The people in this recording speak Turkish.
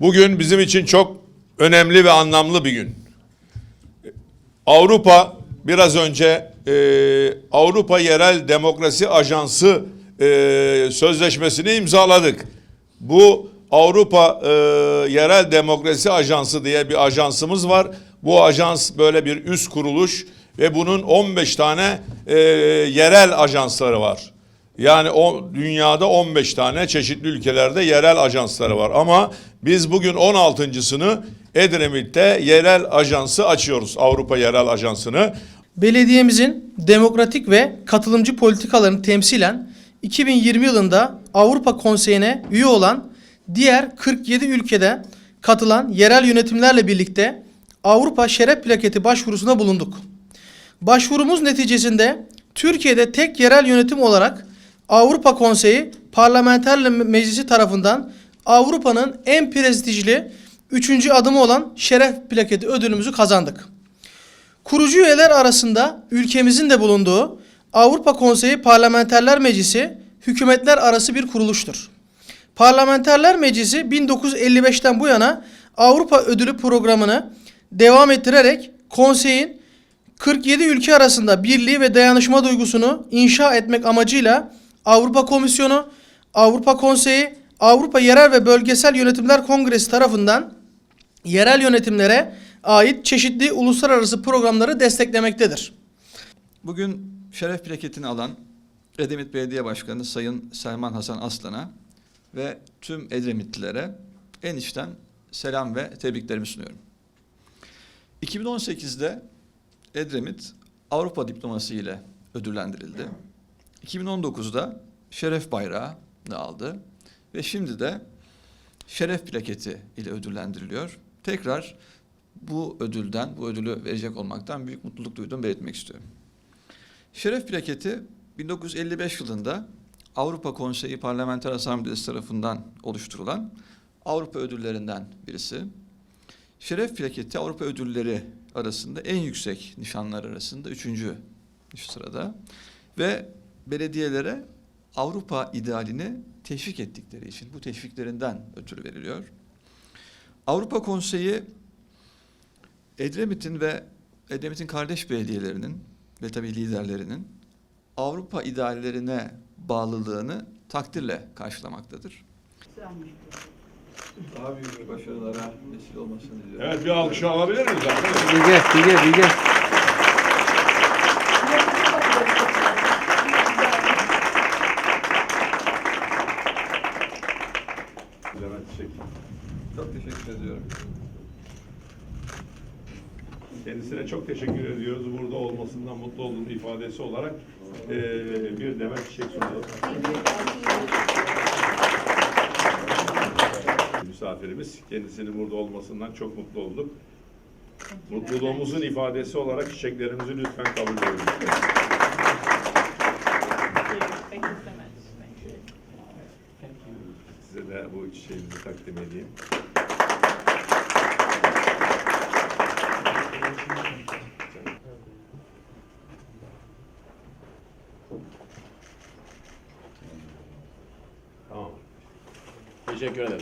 Bugün bizim için çok önemli ve anlamlı bir gün. Avrupa biraz önce e, Avrupa Yerel Demokrasi Ajansı e, sözleşmesini imzaladık. Bu Avrupa e, Yerel Demokrasi Ajansı diye bir ajansımız var. Bu ajans böyle bir üst kuruluş ve bunun 15 tane e, yerel ajansları var. Yani o dünyada 15 tane çeşitli ülkelerde yerel ajansları var. Ama biz bugün 16.sını Edremit'te yerel ajansı açıyoruz. Avrupa Yerel Ajansı'nı. Belediyemizin demokratik ve katılımcı politikalarını temsilen 2020 yılında Avrupa Konseyi'ne üye olan diğer 47 ülkede katılan yerel yönetimlerle birlikte Avrupa Şeref Plaketi başvurusuna bulunduk. Başvurumuz neticesinde Türkiye'de tek yerel yönetim olarak Avrupa Konseyi Parlamenter Meclisi tarafından Avrupa'nın en prestijli üçüncü adımı olan Şeref Plaketi ödülümüzü kazandık. Kurucu üyeler arasında ülkemizin de bulunduğu Avrupa Konseyi Parlamenterler Meclisi hükümetler arası bir kuruluştur. Parlamenterler Meclisi 1955'ten bu yana Avrupa Ödülü programını devam ettirerek konseyin 47 ülke arasında birliği ve dayanışma duygusunu inşa etmek amacıyla Avrupa Komisyonu, Avrupa Konseyi, Avrupa Yerel ve Bölgesel Yönetimler Kongresi tarafından yerel yönetimlere ait çeşitli uluslararası programları desteklemektedir. Bugün şeref plaketini alan Edremit Belediye Başkanı Sayın Selman Hasan Aslan'a ve tüm Edremitlilere en içten selam ve tebriklerimi sunuyorum. 2018'de Edremit Avrupa diploması ile ödüllendirildi. 2019'da şeref bayrağını aldı ve şimdi de şeref plaketi ile ödüllendiriliyor. Tekrar bu ödülden, bu ödülü verecek olmaktan büyük mutluluk duyduğumu belirtmek istiyorum. Şeref plaketi 1955 yılında Avrupa Konseyi Parlamenter Asamblesi tarafından oluşturulan Avrupa ödüllerinden birisi. Şeref plaketi Avrupa ödülleri arasında en yüksek nişanlar arasında üçüncü sırada ve belediyelere Avrupa idealini teşvik ettikleri için bu teşviklerinden ötürü veriliyor. Avrupa Konseyi Edremit'in ve Edremit'in kardeş belediyelerinin ve tabii liderlerinin Avrupa ideallerine bağlılığını takdirle karşılamaktadır. Daha büyük başarılara vesile olmasını diliyorum. Evet bir alkış alabilir miyiz arkadaşlar? Bilge, Bilge, Bilge. Levent Çiçek. Çok teşekkür ediyorum. Kendisine çok teşekkür ediyoruz. Burada olmasından mutlu olduğunu ifadesi olarak eee, bir demet çiçek sunuyoruz. Misafirimiz kendisinin burada olmasından çok mutlu olduk. Mutluluğumuzun ifadesi olarak çiçeklerimizi lütfen kabul edin. Thank you so much. Thank you. Size de bu çiçeğimizi takdim edeyim. Tamam. Teşekkür ederim.